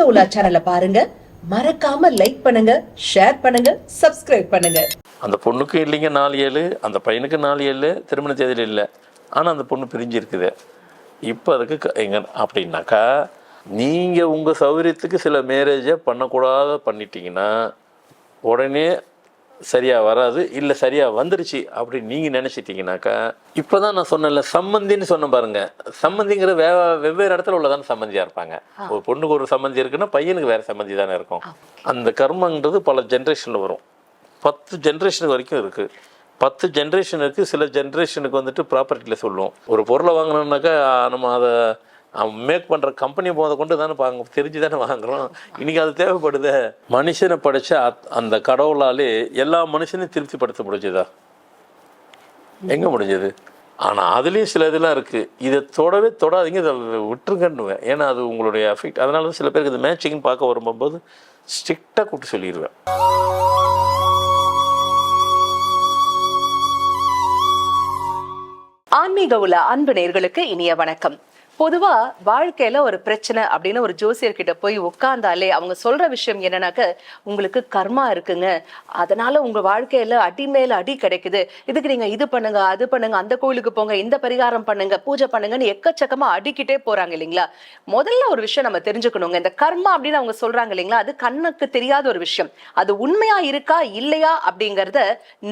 ஆன்மீக உலா சேனலை பாருங்க. மறக்காம லைக் பண்ணுங்க ஷேர் பண்ணுங்க சப்ஸ்கிரைப் பண்ணுங்க. அந்த பொண்ணுக்கு இல்லைங்க நாலு ஏழு அந்த பையனுக்கு நாலு ஏழு திருமண தேதியில் இல்லை. ஆனால் அந்த பொண்ணு பிரிஞ்சிருக்குது. இப்போ அதுக்கு க- எங்க அப்படின்னாக்கா நீங்கள் உங்கள் சௌகரியத்துக்கு சில மேரேஜை பண்ணக்கூடாத பண்ணிட்டீங்கன்னா உடனே சரியாக வராது இல்லை சரியாக வந்துருச்சு அப்படின்னு நீங்கள் நினச்சிட்டிங்கனாக்கா இப்போ தான் நான் சொன்னேன்ல சம்மந்தின்னு சொன்னேன் பாருங்க. சம்மந்திங்கிற வே வெவ்வேறு இடத்துல உள்ளதான சம்மந்தியாக இருப்பாங்க. ஒரு பொண்ணுக்கு ஒரு சம்மந்தி இருக்குன்னா பையனுக்கு வேறு சம்மந்தி தானே இருக்கும். அந்த கர்மங்கிறது பல ஜென்ரேஷனில் வரும். பத்து ஜென்ரேஷன் வரைக்கும் இருக்குது பத்து ஜென்ரேஷனுக்கு சில ஜென்ரேஷனுக்கு வந்துட்டு ப்ராப்பர்ட்டியில் சொல்லுவோம். ஒரு பொருளை வாங்கணும்னாக்கா நம்ம அதை மேக் பண்ணுற கம்பெனி போதை கொண்டு தானே பாங்க தெரிஞ்சு தானே வாங்குறோம். இன்றைக்கி அது தேவைப்படுது. மனுஷனை படைச்ச அத்- அந்த கடவுளாலே எல்லா மனுஷனையும் திருப்திப்படுத்த முடிஞ்சதா? எங்கே முடிஞ்சது? ஆனால் அதுலேயும் சில இதெல்லாம் இருக்குது இதை தொடவே தொடாதீங்க. இதை விட்டுருங்கன்னுவேன். ஏன்னா அது உங்களுடைய எஃபெக்ட் அதனால தான் சில பேருக்கு இந்த மேட்சிங்னு பார்க்க வரும்போது ஸ்ட்ரிக்டாக கூப்பிட்டு சொல்லிடுவேன் ஆன்மீக உள்ள அன்பு நேர்களுக்கு இனிய வணக்கம். பொதுவா வாழ்க்கையில ஒரு பிரச்சனை அப்படின்னு ஒரு ஜோசியர்கிட்ட போய் உட்கார்ந்தாலே அவங்க சொல்ற விஷயம் என்னன்னாக்க உங்களுக்கு கர்மா இருக்குங்க. அதனால உங்க வாழ்க்கையில அடி மேல அடி கிடைக்குது. இதுக்கு நீங்க இது பண்ணுங்க அது பண்ணுங்க அந்த கோயிலுக்கு போங்க இந்த பரிகாரம் பண்ணுங்க பூஜை பண்ணுங்கன்னு எக்கச்சக்கமா அடிக்கிட்டே போறாங்க இல்லைங்களா? முதல்ல ஒரு விஷயம் நம்ம தெரிஞ்சுக்கணுங்க. இந்த கர்மா அப்படின்னு அவங்க சொல்றாங்க இல்லைங்களா அது கண்ணுக்கு தெரியாத ஒரு விஷயம். அது உண்மையா இருக்கா இல்லையா அப்படிங்கறத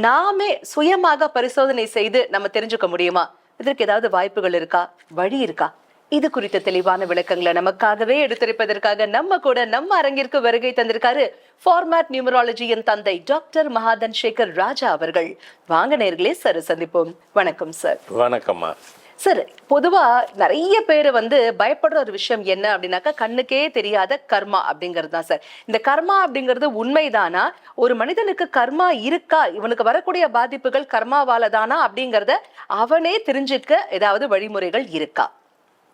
நாமே சுயமாக பரிசோதனை செய்து நம்ம தெரிஞ்சுக்க முடியுமா? இதற்கு ஏதாவது வாய்ப்புகள் இருக்கா? வழி இருக்கா? இது குறித்த தெளிவான விளக்கங்களை நமக்காகவே எடுத்திருப்பதற்காக நம்ம கூட நம்ம அரங்கிற்கு வருகை தந்திருக்காரு ஃபார்மேட் நியூமராலஜியின் தந்தை டாக்டர் மகாதன் சேகர் ராஜா அவர்கள். வாங்க நேர்களே சார் சந்திப்போம். வணக்கம் சார் வணக்கம்மா. சார் பொதுவா நிறைய பேர் வந்து பயப்படுற ஒரு விஷயம் என்ன அப்படின்னாக்கா கண்ணுக்கே தெரியாத கர்மா அப்படிங்கிறது தான் சார் இந்த கர்மா அப்படிங்கிறது உண்மைதானா? ஒரு மனிதனுக்கு கர்மா இருக்கா? இவனுக்கு வரக்கூடிய பாதிப்புகள் கர்மாவால தானா அப்படிங்கறத அவனே தெரிஞ்சுக்க ஏதாவது வழிமுறைகள் இருக்கா?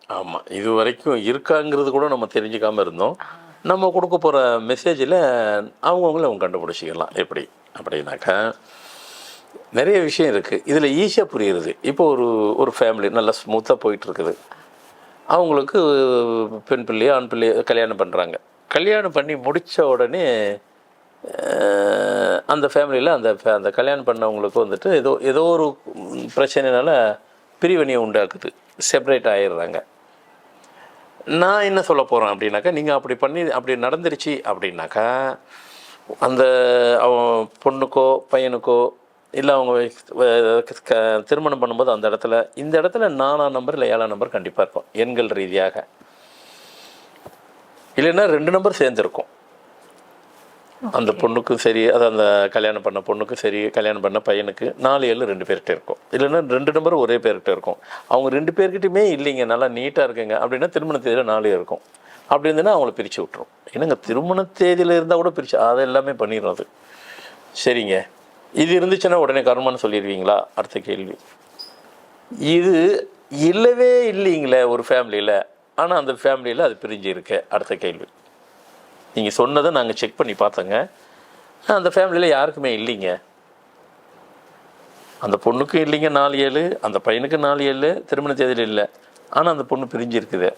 ஆமாம் இது வரைக்கும் இருக்காங்கிறது கூட நம்ம தெரிஞ்சுக்காம இருந்தோம். நம்ம கொடுக்க போகிற மெசேஜில் அவங்கவுங்கள அவங்க கண்டுபிடிச்சிக்கலாம். எப்படி? அப்படின்னாக்கா நிறைய விஷயம் இருக்குது இதில் ஈஸியாக புரியுறது. இப்போ ஒரு ஒரு ஃபேமிலி நல்லா ஸ்மூத்தாக போயிட்டுருக்குது. அவங்களுக்கு பெண் பிள்ளையோ ஆண் பிள்ளையோ கல்யாணம் பண்ணுறாங்க கல்யாணம் பண்ணி முடித்த உடனே அந்த ஃபேமிலியில் அந்த அந்த கல்யாணம் பண்ணவங்களுக்கு வந்துட்டு ஏதோ ஏதோ ஒரு பிரச்சனைனால பிரிவினையை உண்டாக்குது. செப்பரேட் ஆயிடுறாங்க. நான் என்ன சொல்ல போகிறேன் அப்படின்னாக்கா நீங்கள் அப்படி பண்ணி அப்படி நடந்துருச்சு அப்படின்னாக்கா அந்த அவன் பொண்ணுக்கோ பையனுக்கோ இல்லை அவங்க க- திருமணம் பண்ணும்போது அந்த இடத்துல இந்த இடத்துல நாலாம் நம்பர் இல்லை ஏழாம் நம்பர் கண்டிப்பாக இருக்கும் எண்கள் ரீதியாக. இல்லைன்னா ரெண்டு நம்பர் சேர்ந்துருக்கும். அந்த பொண்ணுக்கும் சரி அது அந்த கல்யாணம் பண்ண பொண்ணுக்கும் சரி கல்யாணம் பண்ண பையனுக்கு நாலு ஏழு ரெண்டு பேர்கிட்ட இருக்கும். இல்லைன்னா ரெண்டு நம்பரும் ஒரே பேர்கிட்ட இருக்கும். அவங்க ரெண்டு பேர்கிட்டயுமே இல்லைங்க நல்லா நீட்டாக இருக்குங்க. அப்படின்னா திருமண தேதியில் நாலு இருக்கும். அப்படி இருந்ததுன்னா அவங்கள பிரித்து விட்டுரும். என்னங்க திருமண தேதியில் இருந்தால் கூட பிரித்து அதை எல்லாமே பண்ணிடும் அது. சரிங்க. இது இருந்துச்சுன்னா உடனே கர்மான்னு சொல்லிடுவீங்களா? அடுத்த கேள்வி. இது இல்லவே இல்லைங்களே ஒரு ஃபேமிலியில் ஆனால் அந்த ஃபேமிலியில் அது பிரிஞ்சு இருக்கு அடுத்த கேள்வி. நீங்கள் சொன்னதை நாங்கள் செக் பண்ணி பார்த்தோங்க. அந்த ஃபேமிலியில் யாருக்குமே இல்லைங்க. அந்த பொண்ணுக்கும் இல்லைங்க நாலு ஏழு அந்த பையனுக்கு நாலு ஏழு திருமண தேதியில் இல்லை. ஆனால் அந்த பொண்ணு பிரிஞ்சிருக்குது.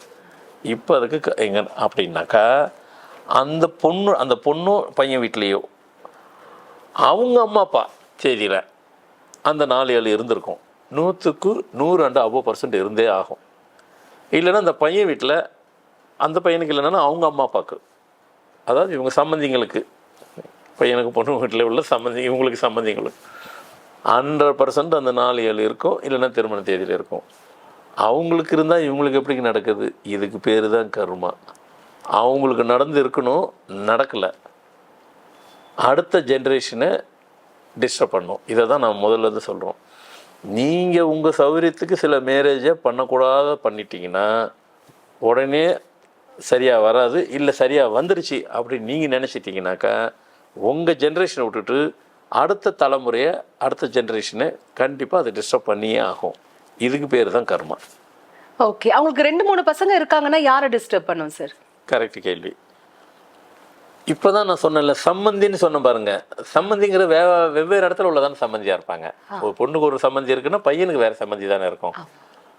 இப்போ அதுக்கு க- எங்க அப்படின்னாக்கா அந்த பொண்ணு அந்த பொண்ணும் பையன் வீட்லேயோ அவங்க அம்மா அப்பா தேதியில் அந்த நாலு ஏழு இருந்திருக்கும். நூற்றுக்கு நூறு அண்டு அவ்வளோ பர்சன்ட் இருந்தே ஆகும். இல்லைன்னா அந்த பையன் வீட்டில் அந்த பையனுக்கு இல்லைன்னா அவங்க அம்மா அப்பாவுக்கு அதாவது இவங்க சம்பந்திங்களுக்கு. பையனுக்கு பொண்ணு வீட்டில் உள்ள சம்பந்தி இவங்களுக்கு சம்பந்திங்களுக்கு. ஹண்ட்ரட் பர்சன்ட் அந்த நாலு ஏழு இருக்கும் இல்லைன்னா திருமண தேதியில் இருக்கும். அவங்களுக்கு இருந்தால் இவங்களுக்கு எப்படி நடக்குது? இதுக்கு பேர் தான் கர்மா. அவங்களுக்கு நடந்து இருக்கணும் நடக்கலை. அடுத்த ஜென்ரேஷனை டிஸ்டர்ப் பண்ணும். இதை தான் நான் முதல்ல இருந்து சொல்கிறோம் நீங்கள் உங்கள் சௌகரியத்துக்கு சில மேரேஜை பண்ணக்கூடாத பண்ணிட்டீங்கன்னா உடனே சரியாக வராது இல்லை சரியாக வந்துருச்சு அப்படின்னு நீங்கள் நினச்சிட்டிங்கனாக்கா உங்கள் ஜென்ரேஷனை விட்டுட்டு அடுத்த தலைமுறையை அடுத்த ஜென்ரேஷனை கண்டிப்பாக அதை டிஸ்டர்ப் பண்ணியே ஆகும். இதுக்கு பேர் தான் கர்மா. ஓகே அவங்களுக்கு ரெண்டு மூணு பசங்க இருக்காங்கன்னா யாரை டிஸ்டர்ப் பண்ணும் சார் கரெக்ட் கேள்வி. இப்போ தான் நான் சொன்னேன்ல சம்மந்தின்னு சொன்ன பாருங்க. சம்மந்திங்கிற வே வெவ்வேறு இடத்துல உள்ளதான சம்மந்தியாக இருப்பாங்க. ஒரு பொண்ணுக்கு ஒரு சம்மந்தி இருக்குன்னா பையனுக்கு வேறு சம்மந்தி தானே இருக்கும்.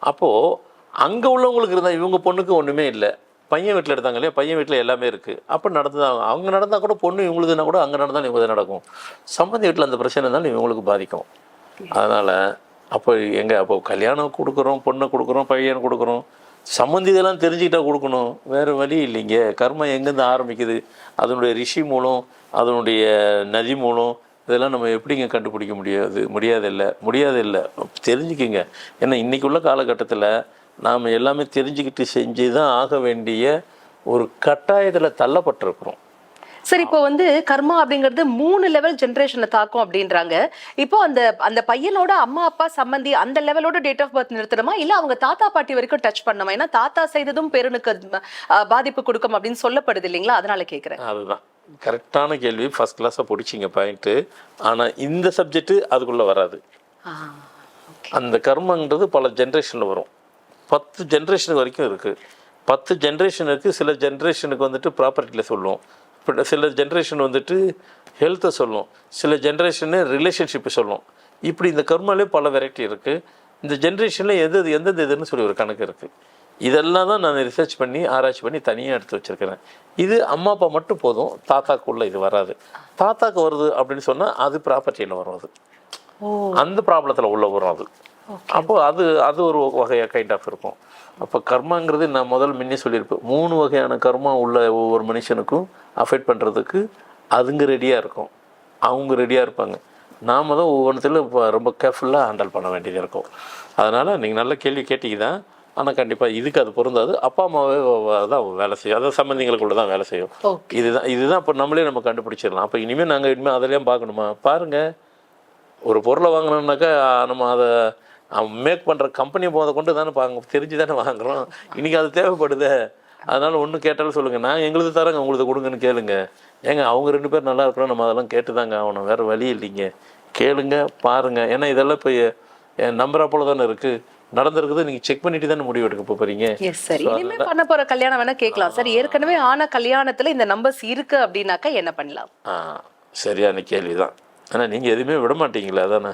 அப்போது அங்கே உள்ளவங்களுக்கு இருந்தால் இவங்க பொண்ணுக்கு ஒன்றுமே இல்லை. பையன் வீட்டில் எடுத்தாங்க இல்லையா? பையன் வீட்டில் எல்லாமே இருக்குது அப்போ நடந்துதான் அவங்க நடந்தால் கூட பொண்ணு இவங்களுதுன்னா கூட அங்கே நடந்தாலும் இவங்க நடக்கும். சம்மந்தி வீட்டில் அந்த பிரச்சனை இருந்தாலும் இவங்களுக்கு பாதிக்கும். அதனால் அப்போ எங்கே அப்போ கல்யாணம் கொடுக்குறோம் பொண்ணை கொடுக்குறோம் பையனை கொடுக்குறோம். சம்மந்தி இதெல்லாம் தெரிஞ்சுக்கிட்டா கொடுக்கணும். வேறு வழி இல்லைங்க. கர்மம் எங்கேருந்து ஆரம்பிக்குது? அதனுடைய ரிஷி மூலம் அதனுடைய நதி மூலம் இதெல்லாம் நம்ம எப்படிங்க கண்டுபிடிக்க முடியாது? முடியாது இல்லை. முடியாது இல்லை. தெரிஞ்சுக்கிங்க. ஏன்னா இன்றைக்கி உள்ள காலகட்டத்தில் நாம் எல்லாமே தெரிஞ்சுக்கிட்டு செஞ்சு தான் ஆக வேண்டிய ஒரு கட்டாயத்தில் தள்ளப்பட்டிருக்கிறோம். சரி இப்போ வந்து கர்மா அப்படிங்கிறது மூணு லெவல் ஜென்ரேஷனை தாக்கும் அப்படின்றாங்க. இப்போ அந்த அந்த பையனோட அம்மா அப்பா சம்பந்தி அந்த லெவலோட டேட் ஆஃப் பர்த் நிறுத்தணுமா? இல்ல அவங்க தாத்தா பாட்டி வரைக்கும் டச் பண்ணணுமா? ஏன்னா தாத்தா செய்ததும் பேரனுக்கு பாதிப்பு கொடுக்கும் அப்படின்னு சொல்லப்படுது இல்லைங்களா? அதனால கேக்குறேன். அதுதான். கரெக்டான கேள்வி. ஃபர்ஸ்ட் கிளாஸாக பிடிச்சிங்க பாயிண்ட்டு ஆனால் இந்த சப்ஜெக்ட்டு அதுக்குள்ளே வராது. அந்த கர்மங்கிறது பல ஜென்ரேஷனில் வரும். பத்து ஜென்ரேஷன் வரைக்கும் இருக்குது பத்து ஜென்ரேஷனுக்கு சில ஜென்ரேஷனுக்கு வந்துட்டு ப்ராப்பர்ட்டியில் இப்போ சில ஜென்ரேஷன் வந்துட்டு ஹெல்த்தை சொல்லும் சில ஜென்ரேஷனு ரிலேஷன்ஷிப்பை சொல்லும் இப்படி இந்த கர்மாலே பல வெரைட்டி இருக்குது இந்த ஜென்ரேஷனில் எது எது எந்தெந்த இதுன்னு சொல்லி ஒரு கணக்கு இருக்குது இதெல்லாம் தான் நான் ரிசர்ச் பண்ணி ஆராய்ச்சி பண்ணி தனியாக எடுத்து வச்சிருக்கிறேன். இது அம்மா அப்பா மட்டும் போதும். தாத்தாக்குள்ளே இது வராது. தாத்தாக்கு வருது அப்படின்னு சொன்னால் அது ப்ராப்பர்ட்டியில் வரும் அது. அந்த ப்ராப்ளத்தில் உள்ள வரும் அது. அப்போ அது அது ஒரு வகையாக கைண்ட் ஆஃப் இருக்கும். அப்போ கர்மாங்கிறது நான் முதல் முன்னே சொல்லியிருப்பேன். மூணு வகையான கர்மா உள்ள ஒவ்வொரு மனுஷனுக்கும் அஃபெக்ட் பண்ணுறதுக்கு அதுங்க ரெடியாக இருக்கும். அவங்க ரெடியாக இருப்பாங்க. நாம தான் ஒவ்வொன்றத்திலும் இப்போ ரொம்ப கேர்ஃபுல்லாக ஹேண்டில் பண்ண வேண்டியது இருக்கும். அதனால் நீங்கள் நல்ல கேள்வி கேட்டீங்க தான். ஆனால் கண்டிப்பாக இதுக்கு அது பொருந்தாது. அப்பா அம்மாவே தான் வேலை செய்யும். அதாவது சம்பந்திங்களுக்குள்ள தான் வேலை செய்யும். இதுதான் இதுதான் இப்போ நம்மளே நம்ம கண்டுபிடிச்சிடலாம். அப்போ இனிமேல் நாங்கள் இனிமேல் அதெல்லாம் பார்க்கணுமா? பாருங்கள் ஒரு பொருளை வாங்கினோம்னாக்கா நம்ம அதை மேக் பண்ணுற கம்பெனி போதை கொண்டு தானே வாங்க தெரிஞ்சு தானே வாங்குறோம். இன்றைக்கி அது தேவைப்படுதே. அதனால் ஒன்று கேட்டாலும் சொல்லுங்கள் நான் எங்களுது தரேங்க உங்களுக்கு கொடுங்கன்னு கேளுங்க. ஏங்க அவங்க ரெண்டு பேர் நல்லா இருக்கணும் நம்ம அதெல்லாம் கேட்டு தாங்க ஆகணும். வேறு வழி இல்லைங்க. கேளுங்க பாருங்கள் ஏன்னா இதெல்லாம் இப்போ என் நம்புறா போல தானே இருக்குது நடந்திருக்குது நீங்கள் செக் பண்ணிட்டு தானே முடிவு எடுக்க போகிறீங்க எஸ் சார் இனிமே பண்ண போற கல்யாணம் வேணா கேட்கலாம். சார் ஏற்கனவே ஆன கல்யாணத்துல இந்த நம்பர்ஸ் இருக்கு அப்படின்னாக்கா என்ன பண்ணலாம்? சரியான கேள்வி தான் ஆனால் நீங்கள் எதுவுமே விட மாட்டீங்களா அதானே?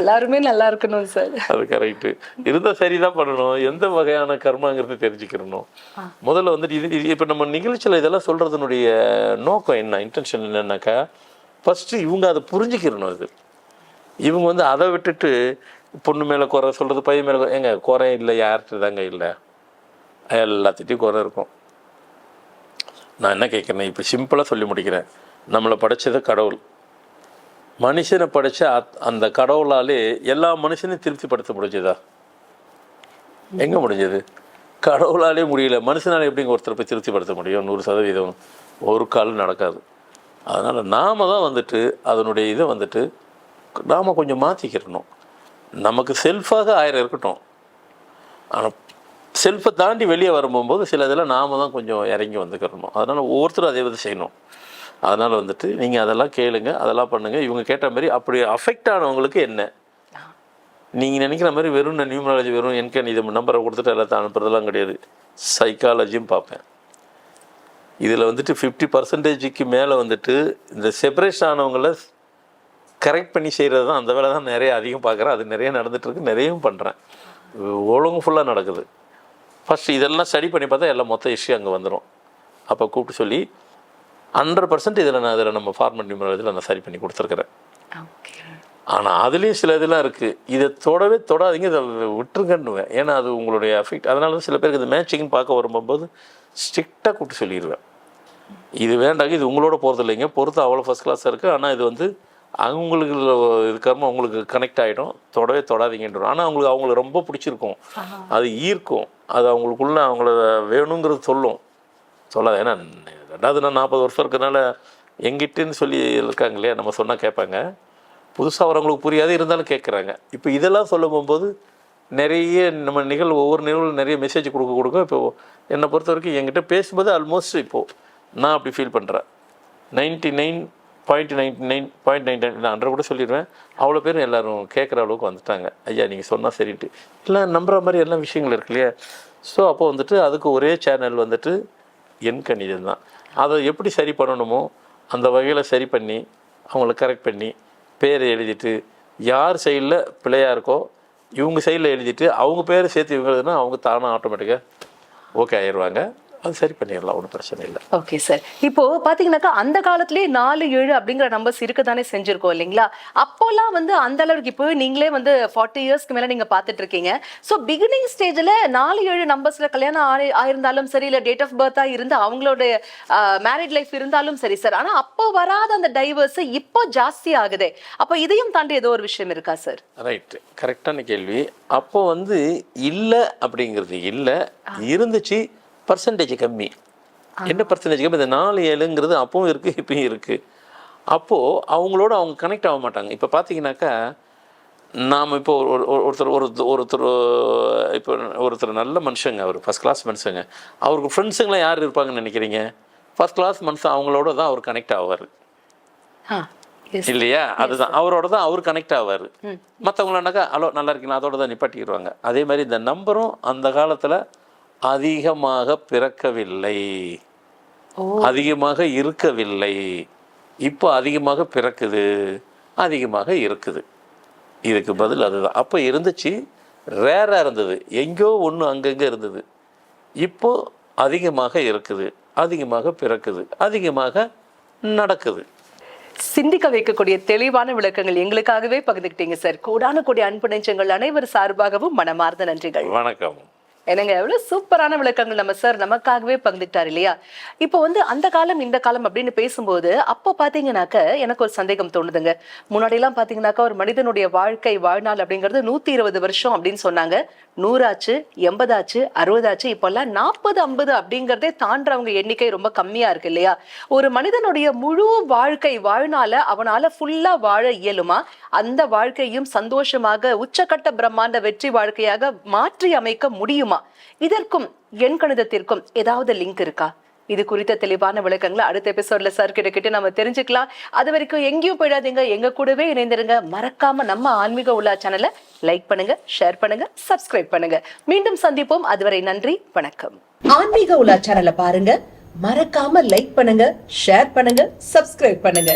எல்லாருமே நல்லா இருக்கணும் சார். அது கரெக்டு இருந்தால் சரிதான் பண்ணணும். எந்த வகையான கர்மாங்கிறது தெரிஞ்சுக்கிறணும். முதல்ல வந்துட்டு இது இப்போ நம்ம நிகழ்ச்சியில் இதெல்லாம் சொல்கிறதுனுடைய நோக்கம் என்ன? இன்டென்ஷன் என்னன்னாக்கா ஃபஸ்ட்டு இவங்க அதை புரிஞ்சுக்கிறணும் இது இவங்க வந்து அதை விட்டுட்டு பொண்ணு மேலே குறை சொல்கிறது பையன் மேலே ஏங்க குறை இல்லை யார்கிட்ட தாங்க இல்லை? எல்லாத்திட்டையும் குறை இருக்கும். நான் என்ன கேட்குறேன் இப்போ சிம்பிளாக சொல்லி முடிக்கிறேன். நம்மளை படைச்சது கடவுள். மனுஷனை படைச்ச அத்- அந்த கடவுளாலே எல்லா மனுஷனையும் திருப்திப்படுத்த முடிஞ்சதா எங்கே முடிஞ்சது? கடவுளாலே முடியல. மனுஷனால் எப்படிங்க ஒருத்தர் போய் திருப்திப்படுத்த முடியும்? நூறு சதவீதம் ஒரு கால் நடக்காது. அதனால் நாம் தான் வந்துட்டு அதனுடைய இதை வந்துட்டு நாம் கொஞ்சம் மாற்றிக்கிறணும் நமக்கு செல்ஃபாக ஆயிரம் இருக்கட்டும். ஆனால் செல்ஃபை தாண்டி வெளியே வரும்போது சில இதில் நாம் தான் கொஞ்சம் இறங்கி வந்துக்கிறணும் அதனால் ஒவ்வொருத்தரும் அதே விதம் செய்யணும். அதனால் வந்துட்டு நீங்கள் அதெல்லாம் கேளுங்க அதெல்லாம் பண்ணுங்கள் இவங்க கேட்ட மாதிரி அப்படி அஃபெக்ட் ஆனவங்களுக்கு என்ன? நீங்கள் நினைக்கிற மாதிரி வெறும் நான் நியூமராலஜி வெறும் என்கேன் இது நம்பரை கொடுத்துட்டு எல்லாத்தையும் அனுப்புறதெல்லாம் கிடையாது. சைக்காலஜியும் பார்ப்பேன். இதில் வந்துட்டு ஃபிஃப்டி பர்சன்டேஜுக்கு மேலே வந்துட்டு இந்த செப்பரேஷன் ஆனவங்கள கரெக்ட் பண்ணி செய்கிறது தான். அந்த வேலை தான் நிறைய அதிகம் பார்க்குறேன். அது நிறைய நடந்துட்டு இருக்கு. நிறையவும் பண்ணுறேன் ஒழுங்கு ஃபுல்லாக நடக்குது. ஃபஸ்ட் இதெல்லாம் ஸ்டடி பண்ணி பார்த்தா எல்லாம் மொத்த இஷ்யூ அங்கே வந்துடும் அப்போ கூப்பிட்டு சொல்லி ஹண்ட்ரட் பர்சன்ட் இதில் நான் இதில் நம்ம ஃபார்மட் நியூமராலஜியில் நான் சரி பண்ணி கொடுத்துருக்குறேன். ஆனால் அதுலேயும் சில இதெல்லாம் இருக்குது இதை தொடவே தொடாதீங்க இதை விட்டுருங்கன்னுவேன். ஏன்னா அது உங்களுடைய அஃபெக்ட் அதனால தான் சில பேருக்கு இந்த மேட்சிங்னு பார்க்க வரும்போது ஸ்ட்ரிக்டாக கூப்பிட்டு சொல்லிடுவேன் இது வேண்டாங்க இது உங்களோட போகிறது இல்லைங்க. பொறுத்து அவ்வளோ ஃபஸ்ட் கிளாஸாக இருக்குது ஆனால் இது வந்து அவங்களுக்கு இது கர்மம் உங்களுக்கு கனெக்ட் ஆகிடும் தொடவே தொடாதீங்கன்றோம் ஆனால் அவங்களுக்கு அவங்களுக்கு ரொம்ப பிடிச்சிருக்கும். அது ஈர்க்கும். அது அவங்களுக்குள்ள அவங்கள வேணுங்கிறது சொல்லும். சொல்லாது. ஏன்னா ரெண்டாவது நான் நாற்பது வருஷம் இருக்கிறனால எங்கிட்டன்னு சொல்லி இருக்காங்க இல்லையா? நம்ம சொன்னால் கேட்பாங்க. புதுசாக வரவங்களுக்கு புரியாது இருந்தாலும் கேட்குறாங்க. இப்போ இதெல்லாம் சொல்ல போகும்போது நிறைய நம்ம நிகழ்வு ஒவ்வொரு நிகழ்வு நிறைய மெசேஜ் கொடுக்க கொடுக்க இப்போ என்னை பொறுத்த வரைக்கும் என்கிட்ட பேசும்போது ஆல்மோஸ்ட் இப்போது நான் அப்படி ஃபீல் பண்ணுறேன் ninety nine point ninety nine point nine நான் அன்றை கூட சொல்லிடுவேன். அவ்வளோ பேரும் எல்லோரும் கேட்குற அளவுக்கு வந்துட்டாங்க. ஐயா நீங்கள் சொன்னால் சரின்ட்டு. எல்லாம் நம்புற மாதிரி எல்லாம் விஷயங்கள் இருக்கு இல்லையா? ஸோ அப்போ வந்துட்டு அதுக்கு ஒரே சேனல் வந்துட்டு எண் கணிதம் தான். அதை எப்படி சரி பண்ணணுமோ அந்த வகையில் சரி பண்ணி அவங்கள கரெக்ட் பண்ணி பேரை எழுதிட்டு யார் சைடில் பிள்ளையாக இருக்கோ இவங்க சைடில் எழுதிட்டு அவங்க பேரை சேர்த்து இவங்க எழுதுனா அவங்க தானாக ஆட்டோமேட்டிக்காக ஓகே ஆயிடுவாங்க. அது சரி பண்ணிடலாம் ஒன்றும் பிரச்சனை இல்லை. ஓகே சார் இப்போ பாத்தீங்கன்னாக்கா அந்த காலத்திலேயே நாலு ஏழு அப்படிங்கிற நம்பர்ஸ் இருக்கதானே செஞ்சிருக்கோம் இல்லைங்களா? அப்போல்லாம் வந்து அந்த அளவுக்கு இப்போ நீங்களே வந்து ஃபார்ட்டி இயர்ஸ்க்கு மேல நீங்க பாத்துட்டு இருக்கீங்க ஸோ பிகினிங் ஸ்டேஜ்ல நாலு ஏழு நம்பர்ஸ்ல கல்யாணம் ஆயி- ஆயிருந்தாலும் சரி இல்ல டேட் ஆஃப் பர்த்தா இருந்து அவங்களோட மேரிட் லைஃப் இருந்தாலும் சரி சார் ஆனா அப்போ வராத அந்த டைவர்ஸ் இப்போ ஜாஸ்தி ஆகுதே. அப்போ இதையும் தாண்டி ஏதோ ஒரு விஷயம் இருக்கா சார் ரைட்டு கரெக்டான கேள்வி. அப்போ வந்து இல்லை அப்படிங்கிறது இல்லை. இருந்துச்சு பர்சன்டேஜ் கம்மி. என்ன பர்சன்டேஜ் கம்மி? இந்த நாலு ஏழுங்கிறது அப்பவும் இருக்குது இப்பயும் இருக்குது அப்போது அவங்களோட அவங்க கனெக்ட் ஆக மாட்டாங்க. இப்போ பார்த்தீங்கன்னாக்கா நாம் இப்போ ஒரு ஒரு- ஒருத்தர் ஒரு ஒருத்தர் இப்போ ஒருத்தர் நல்ல மனுஷங்க அவர் ஃபஸ்ட் கிளாஸ் மனுஷங்க. அவருக்கு ஃப்ரெண்ட்ஸுங்களாம் யார் இருப்பாங்கன்னு நினைக்கிறீங்க? ஃபஸ்ட் கிளாஸ் மனுஷன் அவங்களோட தான் அவர் கனெக்ட் ஆவார். இல்லையா? அதுதான். அவரோட தான் அவர் கனெக்ட் ஆவார். மற்றவங்களானாக்கா ஹலோ நல்லா இருக்கீங்களா? அதோட தான் நிப்பாட்டிடுவாங்க. அதே மாதிரி இந்த நம்பரும் அந்த காலத்தில் அதிகமாக பிறக்கவில்லை. அதிகமாக இருக்கவில்லை. இப்போ அதிகமாக பிறக்குது. அதிகமாக இருக்குது. இதுக்கு பதில் அதுதான். அப்போ இருந்துச்சு ரேராக இருந்தது. எங்கேயோ ஒன்று அங்கங்கே இருந்தது. இப்போ அதிகமாக இருக்குது. அதிகமாக பிறக்குது. அதிகமாக நடக்குது. சிந்திக்க வைக்கக்கூடிய தெளிவான விளக்கங்கள் எங்களுக்காகவே பகிர்ந்துக்கிட்டீங்க சார். கூடான கூடிய அன்பு நெஞ்சங்கள் அனைவர் சார்பாகவும் மனமார்ந்த நன்றிகள். வணக்கம். என்னங்க எவ்வளவு சூப்பரான விளக்கங்கள் நம்ம சார் நமக்காகவே பங்கிட்டார் இல்லையா? இப்போ வந்து அந்த காலம் இந்த காலம் அப்படின்னு பேசும்போது அப்போ பாத்தீங்கன்னாக்க எனக்கு ஒரு சந்தேகம் தோணுதுங்க. முன்னாடி எல்லாம் பாத்தீங்கன்னாக்கா ஒரு மனிதனுடைய வாழ்க்கை வாழ்நாள் அப்படிங்கிறது நூத்தி இருபது வருஷம் அப்படின்னு சொன்னாங்க. நூறாச்சு எண்பதாச்சு அறுபதாச்சு இப்பெல்லாம் நாற்பது ஐம்பது அப்படிங்கறதே தாண்டவங்க எண்ணிக்கை ரொம்ப கம்மியா இருக்கு இல்லையா? ஒரு மனிதனுடைய முழு வாழ்க்கை வாழ்நாள அவனால ஃபுல்லா வாழ இயலுமா? அந்த வாழ்க்கையும் சந்தோஷமாக உச்சக்கட்ட பிரம்மாண்ட வெற்றி வாழ்க்கையாக மாற்றி அமைக்க முடியுமா? இதற்கும் எண் கணிதத்திற்கும் ஏதாவது லிங்க் இருக்கா? இது குறித்த தெளிவான விளக்கங்களை அடுத்த எபிசோட்ல சார் கிட்ட கிட்ட நம்ம தெரிஞ்சுக்கலாம். அது வரைக்கும் எங்கேயும் போயிடாதீங்க. எங்க கூடவே இணைந்திருங்க. மறக்காம நம்ம ஆன்மீக உலா சேனலை லைக் பண்ணுங்க ஷேர் பண்ணுங்க சப்ஸ்கிரைப் பண்ணுங்க. மீண்டும் சந்திப்போம். அதுவரை நன்றி வணக்கம். ஆன்மீக உலா சேனலை பாருங்க. மறக்காம லைக் பண்ணுங்க ஷேர் பண்ணுங்க சப்ஸ்கிரைப் பண்ணுங்க.